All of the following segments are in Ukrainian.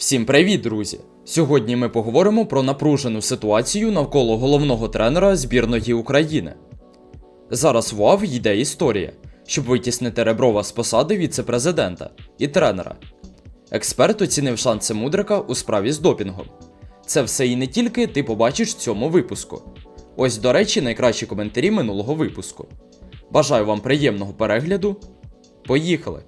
Всім привіт, друзі! Сьогодні ми поговоримо про напружену ситуацію навколо головного тренера збірної України. Зараз в УАВ йде історія, щоб витіснити Реброва з посади віце-президента і тренера. Експерт оцінив шанси Мудрика у справі з допінгом. Це все і не тільки ти побачиш в цьому випуску. Ось, до речі, найкращі коментарі минулого випуску. Бажаю вам приємного перегляду. Поїхали!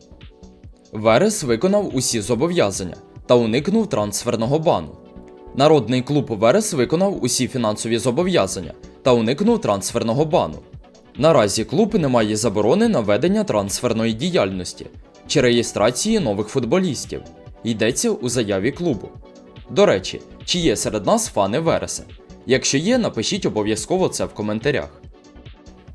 Верес виконав усі зобов'язання та уникнув трансферного бану. Народний клуб Верес виконав усі фінансові зобов'язання та уникнув трансферного бану. Наразі клуб не має заборони на ведення трансферної діяльності чи реєстрації нових футболістів. Йдеться у заяві клубу. До речі, чи є серед нас фани Вереса? Якщо є, напишіть обов'язково це в коментарях.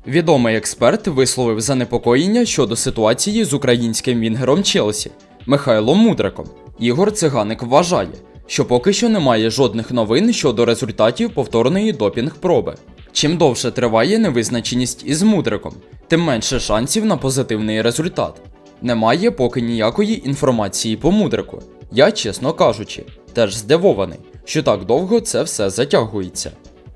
Відомий експерт висловив занепокоєння щодо ситуації з українським вінгером Челсі Михайлом Мудриком. Ігор Циганик вважає, що поки що немає жодних новин щодо результатів повторної допінг-проби. Чим довше триває невизначеність із Мудриком, тим менше шансів на позитивний результат. Немає поки ніякої інформації по Мудрику. Я, чесно кажучи, теж здивований, що так довго це все затягується.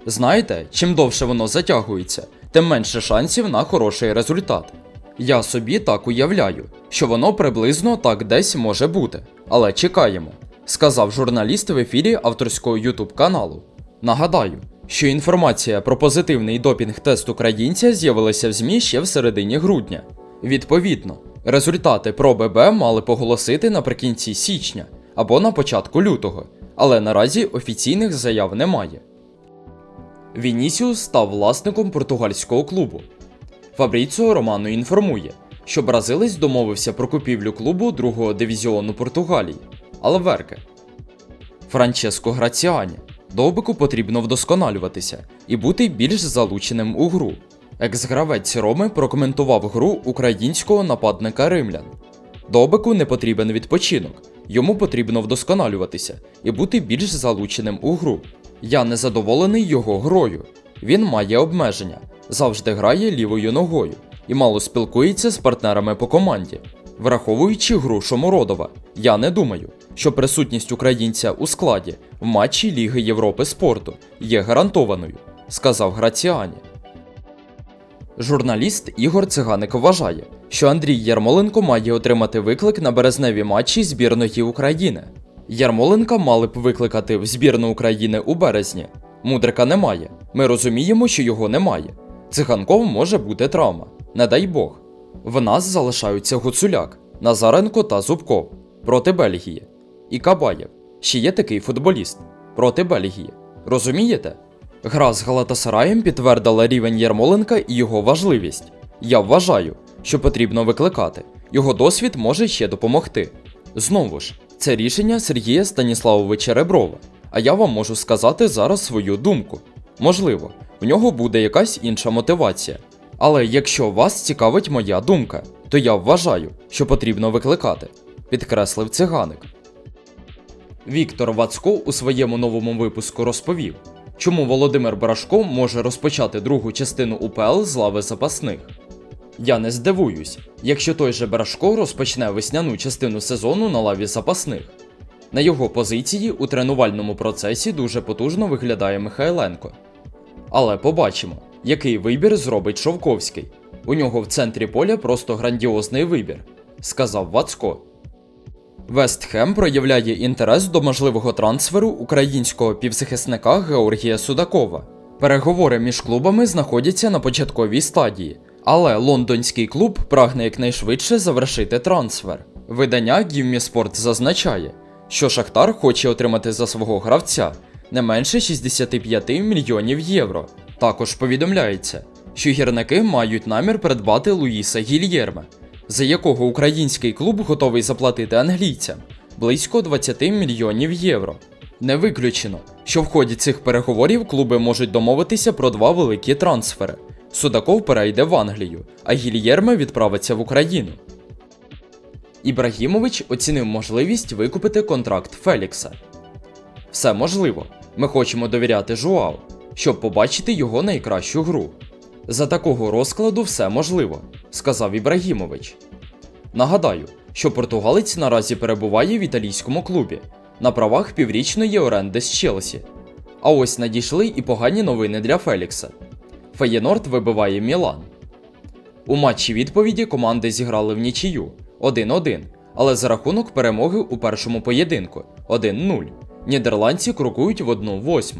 Знаєте, чим довше воно затягується, тим менше шансів на хороший результат. Я собі так уявляю, що воно приблизно так десь може бути, але чекаємо, сказав журналіст в ефірі авторського YouTube каналу. Нагадаю, що інформація про позитивний допінг-тест українця з'явилася в ЗМІ ще в середині грудня. Відповідно, результати проби Б мали поголосити наприкінці січня або на початку лютого, але наразі офіційних заяв немає. Вінісіус став власником португальського клубу. Фабріціо Романо інформує, що бразилець домовився про купівлю клубу другого дивізіону Португалії Алверке. Франческо Граціані. Довбику потрібно вдосконалюватися і бути більш залученим у гру. Екс-гравець Роми прокоментував гру українського нападника римлян. Довбику не потрібен відпочинок, йому потрібно вдосконалюватися і бути більш залученим у гру. Я не задоволений його грою. Він має обмеження, завжди грає лівою ногою і мало спілкується з партнерами по команді. Враховуючи гру Шомородова, я не думаю, що присутність українця у складі в матчі Ліги Європи спорту є гарантованою, сказав Граціані. Журналіст Ігор Циганик вважає, що Андрій Ярмоленко має отримати виклик на березневі матчі збірної України. Ярмоленка мали б викликати в збірну України у березні. Мудрика немає. Ми розуміємо, що його немає. Циганков може бути травма. Не дай Бог. В нас залишаються Гуцуляк, Назаренко та Зубков проти Бельгії. І Кабаєв. Ще є такий футболіст проти Бельгії. Розумієте? Гра з Галатасараєм підтвердила рівень Ярмоленка і його важливість. Я вважаю, що потрібно викликати. Його досвід може ще допомогти. Знову ж, це рішення Сергія Станіславовича Реброва. А я вам можу сказати зараз свою думку. Можливо, в нього буде якась інша мотивація. Але якщо вас цікавить моя думка, то я вважаю, що потрібно викликати, підкреслив циганик. Віктор Вацко у своєму новому випуску розповів, чому Володимир Барашко може розпочати другу частину УПЛ з лави запасних. Я не здивуюсь, якщо той же Барашко розпочне весняну частину сезону на лаві запасних. На його позиції у тренувальному процесі дуже потужно виглядає Михайленко. Але побачимо, який вибір зробить Шовковський. У нього в центрі поля просто грандіозний вибір, сказав Вацко. Вестхем проявляє інтерес до можливого трансферу українського півзахисника Георгія Судакова. Переговори між клубами знаходяться на початковій стадії, але лондонський клуб прагне якнайшвидше завершити трансфер. Видання Гівміспорт зазначає, що Шахтар хоче отримати за свого гравця не менше 65 мільйонів євро. Також повідомляється, що гірники мають намір придбати Луїса Гільєрме, за якого український клуб готовий заплатити англійцям близько 20 мільйонів євро. Не виключено, що в ході цих переговорів клуби можуть домовитися про два великі трансфери. Судаков перейде в Англію, а Гільєрме відправиться в Україну. Ібрагімович оцінив можливість викупити контракт Фелікса. Все можливо. Ми хочемо довіряти Жуау, щоб побачити його найкращу гру. За такого розкладу все можливо, сказав Ібрагімович. Нагадаю, що португалець наразі перебуває в італійському клубі. на правах піврічної оренди з Челсі. А ось надійшли і погані новини для Фелікса. Феєнорд вибиває Мілан. У матчі відповіді команди зіграли в нічию 1-1, але за рахунок перемоги у першому поєдинку 1-0. Нідерландці крокують в 1-8.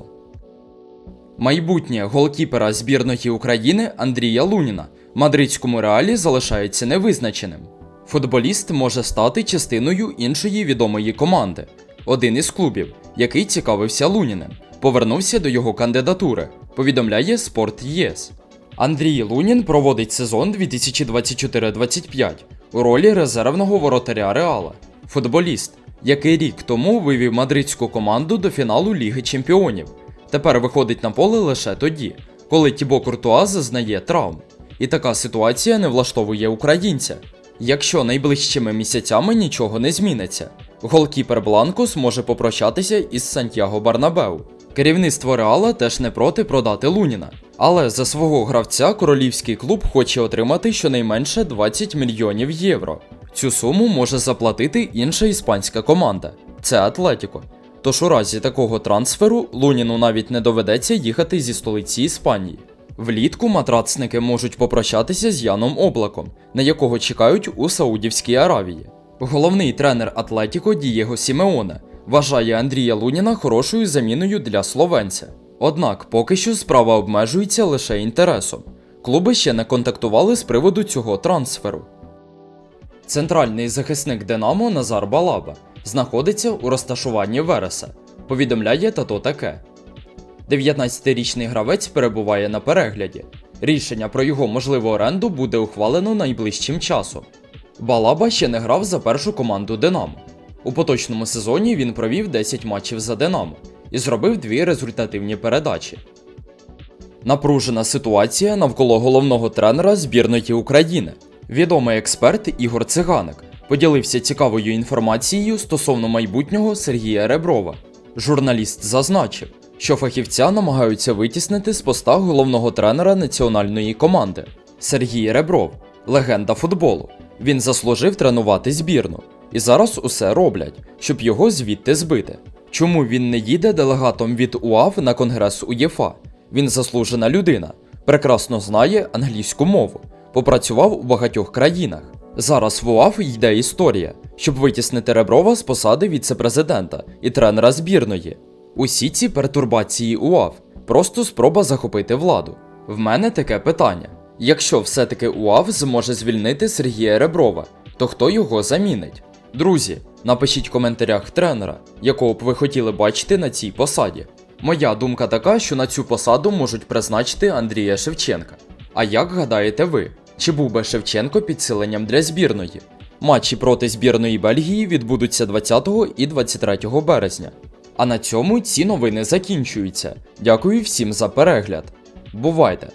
Майбутнє голкіпера збірної України Андрія Луніна мадридському реалі залишається невизначеним. Футболіст може стати частиною іншої відомої команди. Один із клубів, який цікавився Луніним, повернувся до його кандидатури, повідомляє Спорт ЄС. Андрій Лунін проводить сезон 2024-25 у ролі резервного воротаря Реала. Футболіст, який рік тому вивів мадридську команду до фіналу Ліги Чемпіонів, тепер виходить на поле лише тоді, коли Тібо Куртуа зазнає травм. І така ситуація не влаштовує українця. Якщо найближчими місяцями нічого не зміниться, голкіпер Бланкос може попрощатися із Сантьяго Барнабеу. Керівництво Реала теж не проти продати Луніна. Але за свого гравця королівський клуб хоче отримати щонайменше 20 мільйонів євро. Цю суму може заплатити інша іспанська команда це Атлетіко. Тож у разі такого трансферу Луніну навіть не доведеться їхати зі столиці Іспанії. Влітку матрацники можуть попрощатися з Яном Облаком, на якого чекають у Саудівській Аравії. Головний тренер Атлетіко Дієго Сімеоне вважає Андрія Луніна хорошою заміною для словенця. Однак поки що справа обмежується лише інтересом. Клуби ще не контактували з приводу цього трансферу. Центральний захисник Динамо Назар Балаба знаходиться у розташуванні Вереса. Повідомляє тато таке. 19-річний гравець перебуває на перегляді. Рішення про його можливу оренду буде ухвалено найближчим часом. Балаба ще не грав за першу команду Динамо. У поточному сезоні він провів 10 матчів за Динамо і зробив дві результативні передачі. Напружена ситуація навколо головного тренера збірної України. Відомий експерт Ігор Циганик поділився цікавою інформацією стосовно майбутнього Сергія Реброва. Журналіст зазначив, що фахівця намагаються витіснити з поста головного тренера національної команди. Сергій Ребров легенда футболу. Він заслужив тренувати збірну. І зараз усе роблять, щоб його звідти збити. Чому він не їде делегатом від УАВ на конгрес УЄФА? Він заслужена людина, прекрасно знає англійську мову, попрацював у багатьох країнах. Зараз в УАВ йде історія, щоб витіснити Реброва з посади віце-президента і тренера збірної. Усі ці пертурбації УАВ просто спроба захопити владу. В мене таке питання: якщо все-таки УАВ зможе звільнити Сергія Реброва, то хто його замінить? Друзі, напишіть в коментарях тренера, якого б ви хотіли бачити на цій посаді. Моя думка така, що на цю посаду можуть призначити Андрія Шевченка. А як гадаєте ви, чи був би Шевченко підсиленням для збірної? Матчі проти збірної Бельгії відбудуться 20 і 23 березня. А на цьому ці новини закінчуються. Дякую всім за перегляд. Бувайте!